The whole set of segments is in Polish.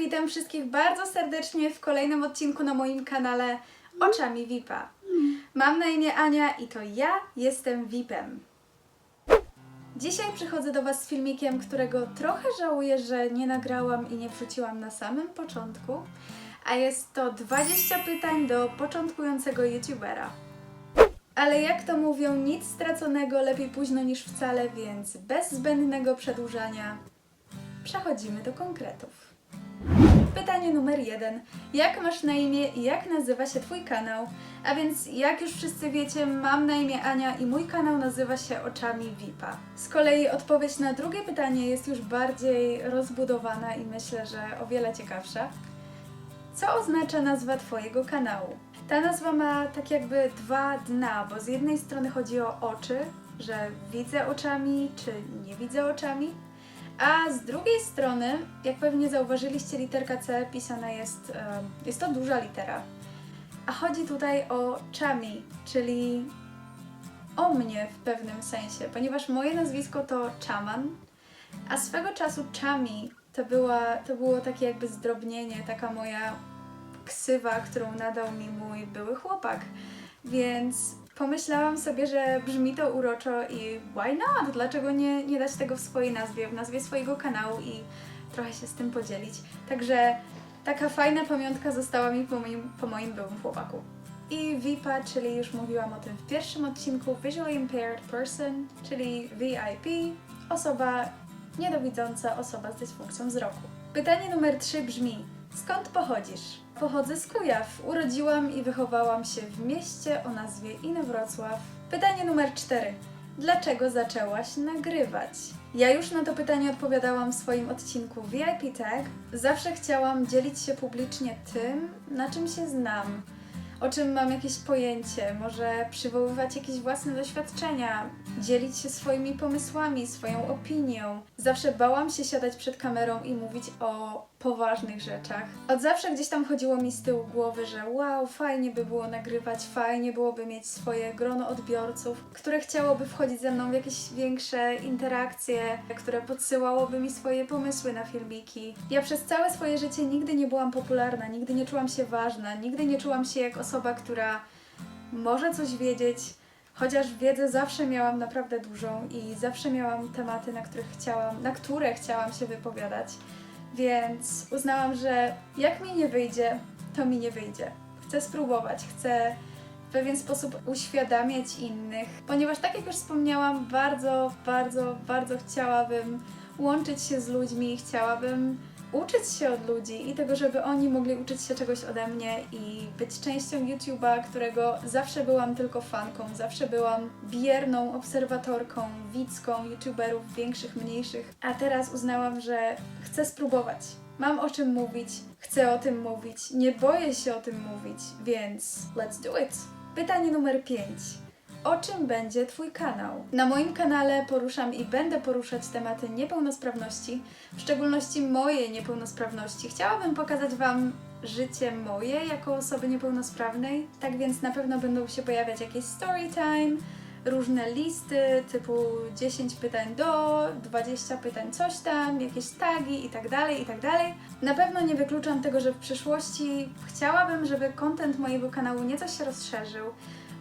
witam wszystkich bardzo serdecznie w kolejnym odcinku na moim kanale Oczami VIPa. Mam na imię Ania i to ja jestem VIPem. Dzisiaj przychodzę do Was z filmikiem, którego trochę żałuję, że nie nagrałam i nie wrzuciłam na samym początku, a jest to 20 pytań do początkującego YouTubera. Ale jak to mówią, nic straconego lepiej późno niż wcale, więc bez zbędnego przedłużania przechodzimy do konkretów. Pytanie numer jeden. Jak masz na imię i jak nazywa się Twój kanał? A więc, jak już wszyscy wiecie, mam na imię Ania i mój kanał nazywa się Oczami VIPa. Z kolei odpowiedź na drugie pytanie jest już bardziej rozbudowana i myślę, że o wiele ciekawsza. Co oznacza nazwa Twojego kanału? Ta nazwa ma tak jakby dwa dna, bo z jednej strony chodzi o oczy, że widzę oczami czy nie widzę oczami, a z drugiej strony, jak pewnie zauważyliście, literka C pisana jest, e, jest to duża litera. A chodzi tutaj o chami, czyli o mnie w pewnym sensie, ponieważ moje nazwisko to Chaman, a swego czasu Chami to, była, to było takie jakby zdrobnienie, taka moja ksywa, którą nadał mi mój były chłopak. Więc pomyślałam sobie, że brzmi to uroczo i why not? Dlaczego nie, nie dać tego w swojej nazwie, w nazwie swojego kanału i trochę się z tym podzielić. Także taka fajna pamiątka została mi po moim, po moim byłym chłopaku. I VIPA, czyli już mówiłam o tym w pierwszym odcinku, Visually Impaired Person, czyli VIP, osoba niedowidząca, osoba z dysfunkcją wzroku. Pytanie numer 3 brzmi: Skąd pochodzisz? Pochodzę z Kujaw. Urodziłam i wychowałam się w mieście o nazwie Inowrocław. Pytanie numer 4. Dlaczego zaczęłaś nagrywać? Ja już na to pytanie odpowiadałam w swoim odcinku VIP Tag. Zawsze chciałam dzielić się publicznie tym, na czym się znam, o czym mam jakieś pojęcie, może przywoływać jakieś własne doświadczenia, dzielić się swoimi pomysłami, swoją opinią. Zawsze bałam się siadać przed kamerą i mówić o poważnych rzeczach. Od zawsze gdzieś tam chodziło mi z tyłu głowy, że wow, fajnie by było nagrywać, fajnie byłoby mieć swoje grono odbiorców, które chciałoby wchodzić ze mną w jakieś większe interakcje, które podsyłałoby mi swoje pomysły na filmiki. Ja przez całe swoje życie nigdy nie byłam popularna, nigdy nie czułam się ważna, nigdy nie czułam się jak osoba, która może coś wiedzieć, chociaż wiedzę zawsze miałam naprawdę dużą i zawsze miałam tematy, na których chciałam, na które chciałam się wypowiadać. Więc uznałam, że jak mi nie wyjdzie, to mi nie wyjdzie. Chcę spróbować, chcę w pewien sposób uświadamiać innych, ponieważ tak jak już wspomniałam, bardzo, bardzo, bardzo chciałabym łączyć się z ludźmi, chciałabym uczyć się od ludzi i tego, żeby oni mogli uczyć się czegoś ode mnie i być częścią YouTube'a, którego zawsze byłam tylko fanką, zawsze byłam bierną obserwatorką, widzką YouTuberów większych, mniejszych, a teraz uznałam, że chcę spróbować. Mam o czym mówić, chcę o tym mówić, nie boję się o tym mówić, więc let's do it. Pytanie numer 5. O czym będzie Twój kanał? Na moim kanale poruszam i będę poruszać tematy niepełnosprawności, w szczególności mojej niepełnosprawności. Chciałabym pokazać Wam życie moje jako osoby niepełnosprawnej, tak więc na pewno będą się pojawiać jakieś story time, różne listy typu 10 pytań do, 20 pytań coś tam, jakieś tagi i tak dalej, i tak dalej. Na pewno nie wykluczam tego, że w przyszłości chciałabym, żeby content mojego kanału nieco się rozszerzył,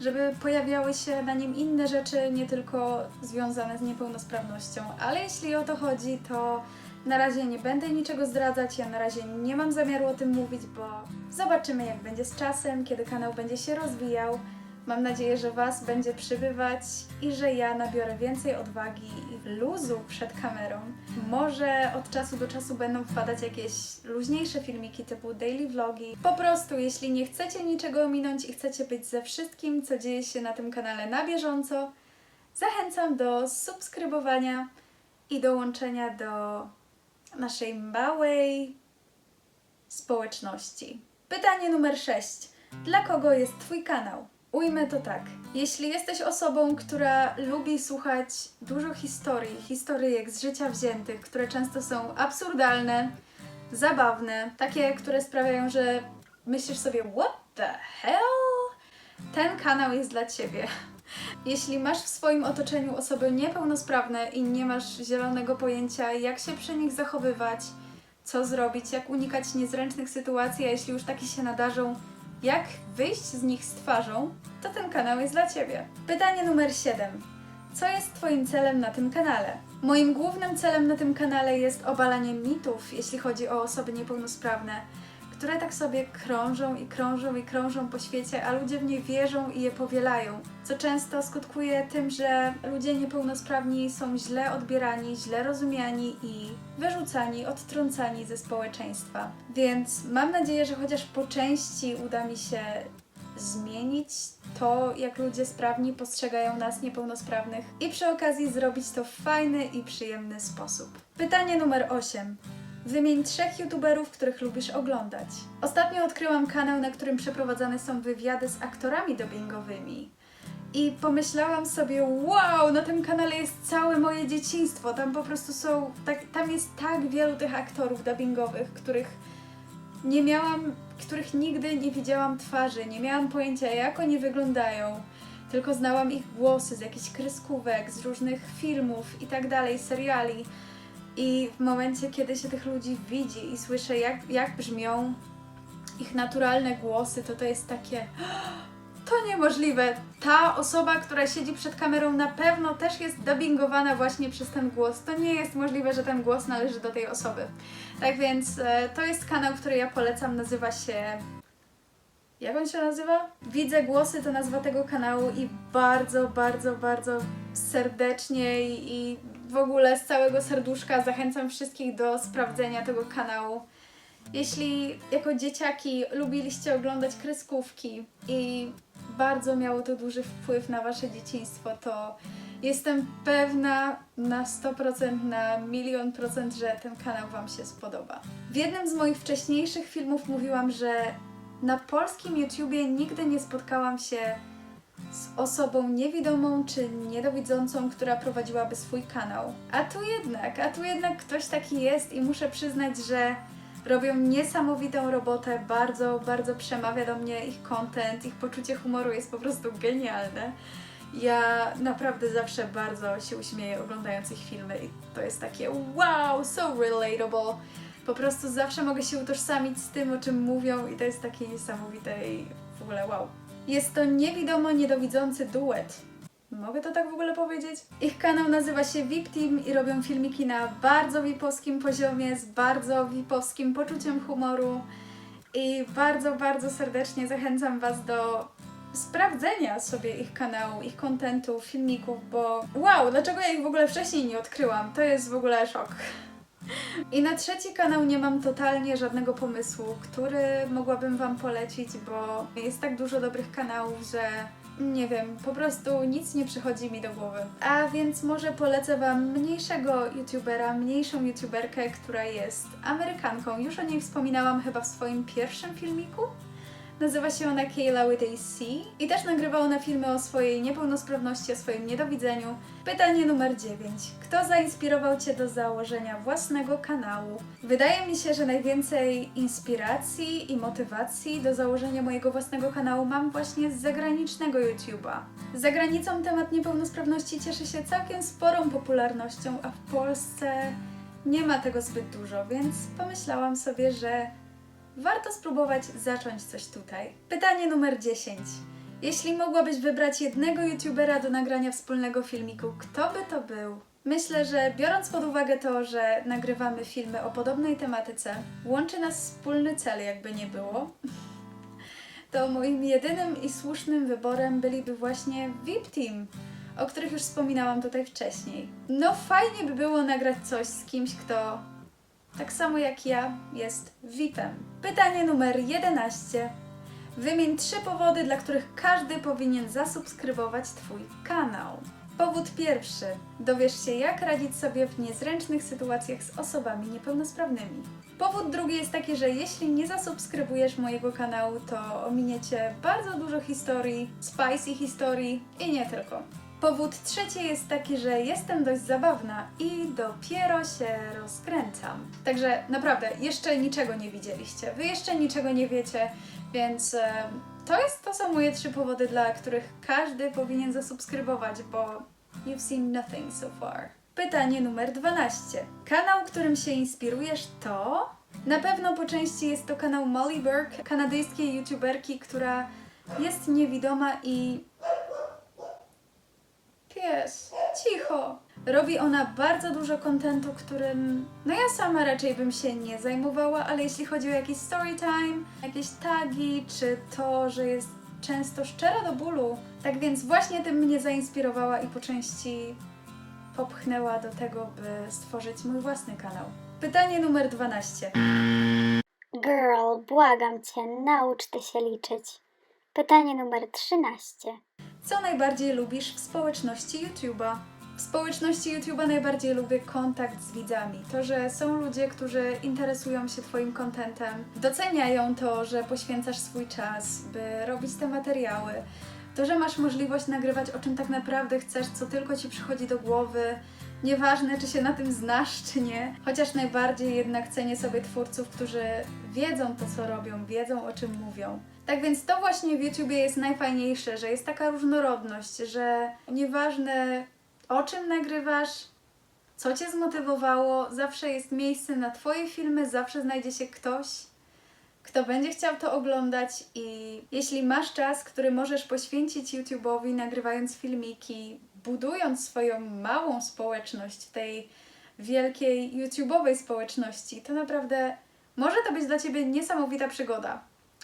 żeby pojawiały się na nim inne rzeczy, nie tylko związane z niepełnosprawnością. Ale jeśli o to chodzi, to na razie nie będę niczego zdradzać, ja na razie nie mam zamiaru o tym mówić, bo zobaczymy jak będzie z czasem, kiedy kanał będzie się rozwijał. Mam nadzieję, że Was będzie przybywać i że ja nabiorę więcej odwagi i luzu przed kamerą. Może od czasu do czasu będą wpadać jakieś luźniejsze filmiki typu daily vlogi. Po prostu, jeśli nie chcecie niczego ominąć i chcecie być ze wszystkim, co dzieje się na tym kanale na bieżąco, zachęcam do subskrybowania i dołączenia do naszej małej społeczności. Pytanie numer 6. Dla kogo jest Twój kanał? Ujmę to tak. Jeśli jesteś osobą, która lubi słuchać dużo historii, historyjek z życia wziętych, które często są absurdalne, zabawne, takie, które sprawiają, że myślisz sobie, what the hell? Ten kanał jest dla Ciebie. Jeśli masz w swoim otoczeniu osoby niepełnosprawne i nie masz zielonego pojęcia, jak się przy nich zachowywać, co zrobić, jak unikać niezręcznych sytuacji, a jeśli już takie się nadarzą, jak wyjść z nich z twarzą, to ten kanał jest dla Ciebie. Pytanie numer 7. Co jest Twoim celem na tym kanale? Moim głównym celem na tym kanale jest obalanie mitów, jeśli chodzi o osoby niepełnosprawne, które tak sobie krążą i krążą i krążą po świecie, a ludzie w nie wierzą i je powielają, co często skutkuje tym, że ludzie niepełnosprawni są źle odbierani, źle rozumiani i wyrzucani, odtrącani ze społeczeństwa. Więc mam nadzieję, że chociaż po części uda mi się zmienić to, jak ludzie sprawni postrzegają nas niepełnosprawnych i przy okazji zrobić to w fajny i przyjemny sposób. Pytanie numer 8. Wymień trzech youtuberów, których lubisz oglądać. Ostatnio odkryłam kanał, na którym przeprowadzane są wywiady z aktorami dubbingowymi. I pomyślałam sobie, wow, na tym kanale jest całe moje dzieciństwo. Tam po prostu są, tak, tam jest tak wielu tych aktorów dubbingowych, których nie miałam, których nigdy nie widziałam twarzy, nie miałam pojęcia jak oni wyglądają, tylko znałam ich głosy z jakichś kreskówek, z różnych filmów i tak dalej, seriali. I w momencie, kiedy się tych ludzi widzi i słyszę, jak, jak brzmią ich naturalne głosy, to to jest takie. To niemożliwe. Ta osoba, która siedzi przed kamerą, na pewno też jest dubbingowana właśnie przez ten głos. To nie jest możliwe, że ten głos należy do tej osoby. Tak więc e, to jest kanał, który ja polecam. Nazywa się. Jak on się nazywa? Widzę głosy to nazwa tego kanału i bardzo, bardzo, bardzo serdecznie i, i w ogóle z całego serduszka zachęcam wszystkich do sprawdzenia tego kanału. Jeśli jako dzieciaki lubiliście oglądać kreskówki i bardzo miało to duży wpływ na wasze dzieciństwo, to jestem pewna na 100%, na milion procent, że ten kanał wam się spodoba. W jednym z moich wcześniejszych filmów mówiłam, że na polskim YouTubie nigdy nie spotkałam się z osobą niewidomą czy niedowidzącą, która prowadziłaby swój kanał. A tu jednak, a tu jednak ktoś taki jest i muszę przyznać, że robią niesamowitą robotę, bardzo, bardzo przemawia do mnie ich content, ich poczucie humoru jest po prostu genialne. Ja naprawdę zawsze bardzo się uśmieję oglądając ich filmy i to jest takie wow, so relatable. Po prostu zawsze mogę się utożsamić z tym, o czym mówią i to jest takie niesamowite i w ogóle wow. Jest to niewidomo niedowidzący duet. Mogę to tak w ogóle powiedzieć? Ich kanał nazywa się VIP Team i robią filmiki na bardzo vipowskim poziomie, z bardzo vipowskim poczuciem humoru i bardzo, bardzo serdecznie zachęcam Was do sprawdzenia sobie ich kanału, ich kontentu, filmików, bo wow, dlaczego ja ich w ogóle wcześniej nie odkryłam? To jest w ogóle szok. I na trzeci kanał nie mam totalnie żadnego pomysłu, który mogłabym Wam polecić, bo jest tak dużo dobrych kanałów, że nie wiem, po prostu nic nie przychodzi mi do głowy. A więc może polecę Wam mniejszego youtubera, mniejszą youtuberkę, która jest Amerykanką. Już o niej wspominałam chyba w swoim pierwszym filmiku. Nazywa się ona Kayla with a C i też nagrywała ona filmy o swojej niepełnosprawności, o swoim niedowidzeniu. Pytanie numer 9. Kto zainspirował Cię do założenia własnego kanału? Wydaje mi się, że najwięcej inspiracji i motywacji do założenia mojego własnego kanału mam właśnie z zagranicznego YouTube'a. Za granicą temat niepełnosprawności cieszy się całkiem sporą popularnością, a w Polsce nie ma tego zbyt dużo, więc pomyślałam sobie, że warto spróbować zacząć coś tutaj. Pytanie numer 10. Jeśli mogłabyś wybrać jednego youtubera do nagrania wspólnego filmiku, kto by to był? Myślę, że biorąc pod uwagę to, że nagrywamy filmy o podobnej tematyce, łączy nas wspólny cel, jakby nie było, to moim jedynym i słusznym wyborem byliby właśnie VIP Team, o których już wspominałam tutaj wcześniej. No fajnie by było nagrać coś z kimś, kto tak samo jak ja, jest VIP-em. Pytanie numer 11. Wymień trzy powody, dla których każdy powinien zasubskrybować Twój kanał. Powód pierwszy. Dowiesz się, jak radzić sobie w niezręcznych sytuacjach z osobami niepełnosprawnymi. Powód drugi jest taki, że jeśli nie zasubskrybujesz mojego kanału, to ominiecie bardzo dużo historii, spicy historii i nie tylko. Powód trzeci jest taki, że jestem dość zabawna i dopiero się rozkręcam. Także naprawdę, jeszcze niczego nie widzieliście. Wy jeszcze niczego nie wiecie, więc e, to, jest, to są moje trzy powody, dla których każdy powinien zasubskrybować, bo you've seen nothing so far. Pytanie numer 12. Kanał, którym się inspirujesz to... Na pewno po części jest to kanał Molly Burke, kanadyjskiej youtuberki, która jest niewidoma i Pies, cicho. Robi ona bardzo dużo kontentu, którym no ja sama raczej bym się nie zajmowała, ale jeśli chodzi o jakiś storytime, jakieś tagi, czy to, że jest często szczera do bólu, tak więc właśnie tym mnie zainspirowała i po części popchnęła do tego, by stworzyć mój własny kanał. Pytanie numer 12. Girl, błagam cię, naucz ty się liczyć. Pytanie numer 13. Co najbardziej lubisz w społeczności YouTube'a? W społeczności YouTube'a najbardziej lubię kontakt z widzami. To, że są ludzie, którzy interesują się Twoim kontentem, doceniają to, że poświęcasz swój czas, by robić te materiały. To, że masz możliwość nagrywać o czym tak naprawdę chcesz, co tylko Ci przychodzi do głowy. Nieważne, czy się na tym znasz, czy nie. Chociaż najbardziej jednak cenię sobie twórców, którzy wiedzą to, co robią, wiedzą o czym mówią. Tak więc to właśnie w YouTubie jest najfajniejsze, że jest taka różnorodność, że nieważne o czym nagrywasz, co Cię zmotywowało, zawsze jest miejsce na Twoje filmy, zawsze znajdzie się ktoś, kto będzie chciał to oglądać i jeśli masz czas, który możesz poświęcić YouTube'owi, nagrywając filmiki, budując swoją małą społeczność tej wielkiej YouTube'owej społeczności, to naprawdę może to być dla Ciebie niesamowita przygoda.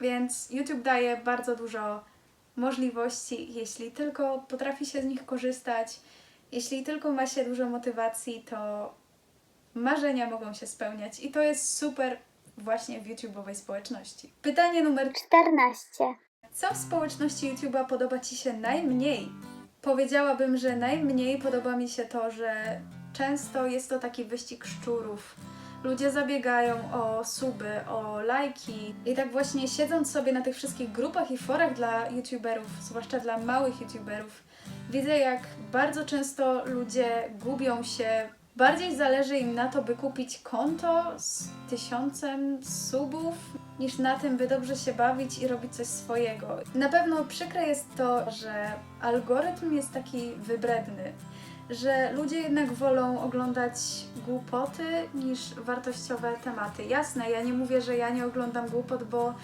Więc YouTube daje bardzo dużo możliwości, jeśli tylko potrafi się z nich korzystać, jeśli tylko ma się dużo motywacji, to marzenia mogą się spełniać i to jest super właśnie w YouTube'owej społeczności. Pytanie numer 14. co w społeczności YouTube'a podoba Ci się najmniej? Powiedziałabym, że najmniej podoba mi się to, że często jest to taki wyścig szczurów. Ludzie zabiegają o suby, o lajki i tak właśnie siedząc sobie na tych wszystkich grupach i forach dla YouTuberów, zwłaszcza dla małych YouTuberów, widzę jak bardzo często ludzie gubią się. Bardziej zależy im na to, by kupić konto z tysiącem subów, niż na tym, by dobrze się bawić i robić coś swojego. Na pewno przykre jest to, że algorytm jest taki wybredny, że ludzie jednak wolą oglądać głupoty niż wartościowe tematy. Jasne, ja nie mówię, że ja nie oglądam głupot, bo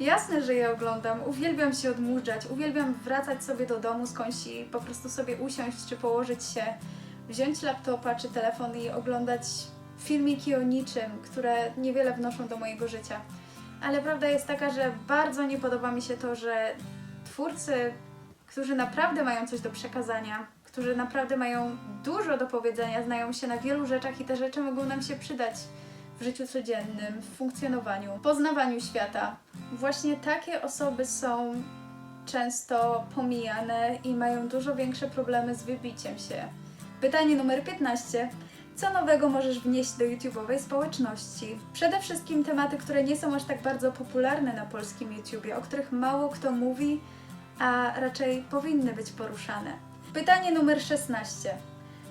jasne, że je oglądam. Uwielbiam się odmurzać, uwielbiam wracać sobie do domu skądś i po prostu sobie usiąść czy położyć się, wziąć laptopa czy telefon i oglądać filmiki o niczym, które niewiele wnoszą do mojego życia. Ale prawda jest taka, że bardzo nie podoba mi się to, że twórcy, którzy naprawdę mają coś do przekazania, którzy naprawdę mają dużo do powiedzenia, znają się na wielu rzeczach i te rzeczy mogą nam się przydać w życiu codziennym, w funkcjonowaniu, poznawaniu świata. Właśnie takie osoby są często pomijane i mają dużo większe problemy z wybiciem się. Pytanie numer 15. Co nowego możesz wnieść do YouTube'owej społeczności? Przede wszystkim tematy, które nie są aż tak bardzo popularne na polskim YouTubie, o których mało kto mówi, a raczej powinny być poruszane. Pytanie numer 16.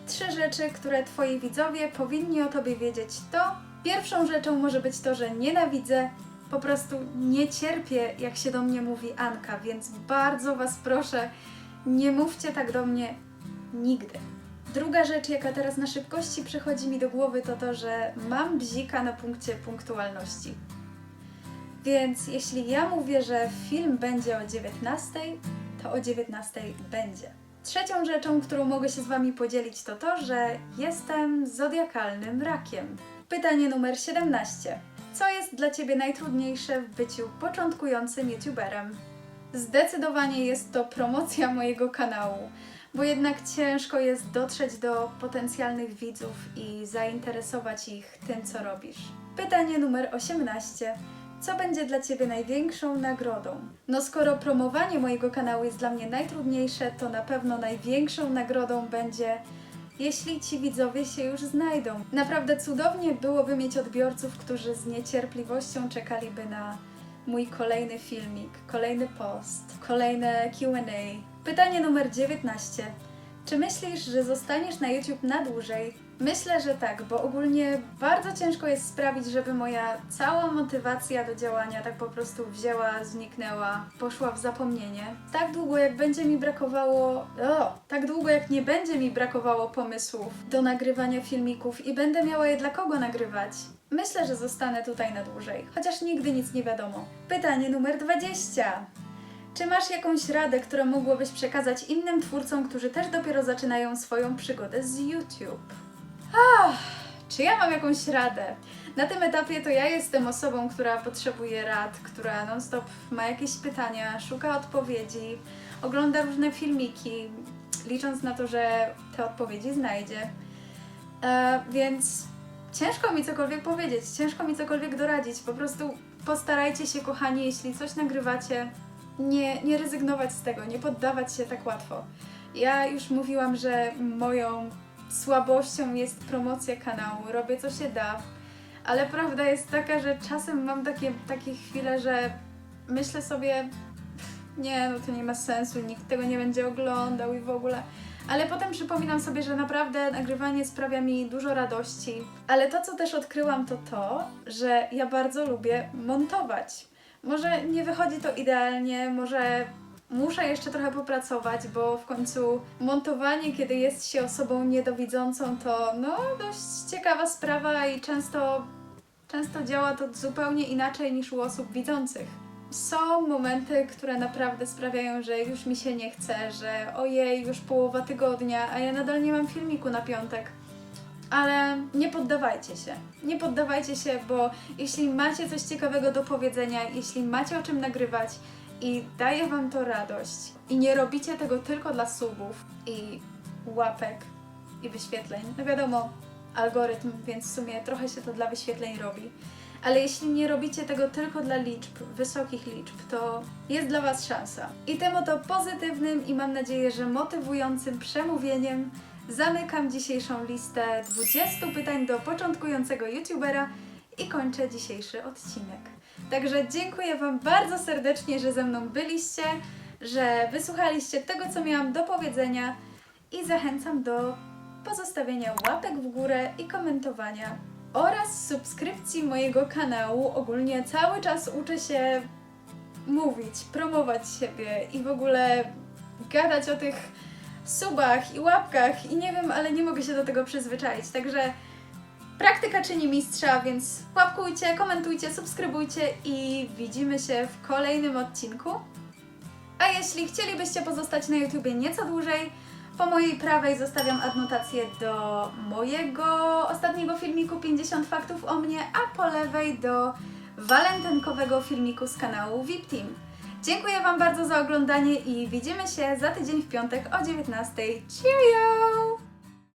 Trzy rzeczy, które Twoi widzowie powinni o Tobie wiedzieć to pierwszą rzeczą może być to, że nienawidzę, po prostu nie cierpię, jak się do mnie mówi Anka, więc bardzo Was proszę, nie mówcie tak do mnie nigdy. Druga rzecz, jaka teraz na szybkości przychodzi mi do głowy, to to, że mam bzika na punkcie punktualności. Więc jeśli ja mówię, że film będzie o 19, to o 19 będzie. Trzecią rzeczą, którą mogę się z Wami podzielić, to to, że jestem zodiakalnym rakiem. Pytanie numer 17. Co jest dla Ciebie najtrudniejsze w byciu początkującym YouTuberem? Zdecydowanie jest to promocja mojego kanału, bo jednak ciężko jest dotrzeć do potencjalnych widzów i zainteresować ich tym, co robisz. Pytanie numer 18. Co będzie dla Ciebie największą nagrodą? No skoro promowanie mojego kanału jest dla mnie najtrudniejsze, to na pewno największą nagrodą będzie, jeśli ci widzowie się już znajdą. Naprawdę cudownie byłoby mieć odbiorców, którzy z niecierpliwością czekaliby na mój kolejny filmik, kolejny post, kolejne QA. Pytanie numer 19. Czy myślisz, że zostaniesz na YouTube na dłużej? Myślę, że tak, bo ogólnie bardzo ciężko jest sprawić, żeby moja cała motywacja do działania tak po prostu wzięła, zniknęła, poszła w zapomnienie. Tak długo jak będzie mi brakowało, o, tak długo jak nie będzie mi brakowało pomysłów do nagrywania filmików i będę miała je dla kogo nagrywać, myślę, że zostanę tutaj na dłużej, chociaż nigdy nic nie wiadomo. Pytanie numer 20. Czy masz jakąś radę, którą mogłabyś przekazać innym twórcom, którzy też dopiero zaczynają swoją przygodę z YouTube? Ach, czy ja mam jakąś radę? Na tym etapie to ja jestem osobą, która potrzebuje rad, która non-stop ma jakieś pytania, szuka odpowiedzi, ogląda różne filmiki, licząc na to, że te odpowiedzi znajdzie. E, więc ciężko mi cokolwiek powiedzieć, ciężko mi cokolwiek doradzić. Po prostu postarajcie się, kochani, jeśli coś nagrywacie, nie, nie rezygnować z tego, nie poddawać się tak łatwo. Ja już mówiłam, że moją słabością jest promocja kanału, robię co się da, ale prawda jest taka, że czasem mam takie, takie chwile, że myślę sobie, nie, no to nie ma sensu, nikt tego nie będzie oglądał i w ogóle. Ale potem przypominam sobie, że naprawdę nagrywanie sprawia mi dużo radości. Ale to, co też odkryłam, to to, że ja bardzo lubię montować. Może nie wychodzi to idealnie, może muszę jeszcze trochę popracować, bo w końcu montowanie, kiedy jest się osobą niedowidzącą, to no dość ciekawa sprawa i często, często działa to zupełnie inaczej niż u osób widzących. Są momenty, które naprawdę sprawiają, że już mi się nie chce, że ojej, już połowa tygodnia, a ja nadal nie mam filmiku na piątek. Ale nie poddawajcie się. Nie poddawajcie się, bo jeśli macie coś ciekawego do powiedzenia, jeśli macie o czym nagrywać i daje Wam to radość i nie robicie tego tylko dla subów i łapek i wyświetleń, no wiadomo, algorytm, więc w sumie trochę się to dla wyświetleń robi. Ale jeśli nie robicie tego tylko dla liczb, wysokich liczb, to jest dla Was szansa. I tym oto pozytywnym i mam nadzieję, że motywującym przemówieniem zamykam dzisiejszą listę 20 pytań do początkującego YouTubera i kończę dzisiejszy odcinek. Także dziękuję Wam bardzo serdecznie, że ze mną byliście, że wysłuchaliście tego, co miałam do powiedzenia i zachęcam do pozostawienia łapek w górę i komentowania oraz subskrypcji mojego kanału. Ogólnie cały czas uczę się mówić, promować siebie i w ogóle gadać o tych subach i łapkach i nie wiem, ale nie mogę się do tego przyzwyczaić. Także praktyka czyni mistrza, więc łapkujcie, komentujcie, subskrybujcie i widzimy się w kolejnym odcinku. A jeśli chcielibyście pozostać na YouTubie nieco dłużej, po mojej prawej zostawiam adnotację do mojego ostatniego filmiku 50 faktów o mnie, a po lewej do walentynkowego filmiku z kanału VIP Team. Dziękuję Wam bardzo za oglądanie i widzimy się za tydzień w piątek o 19. Cheerio!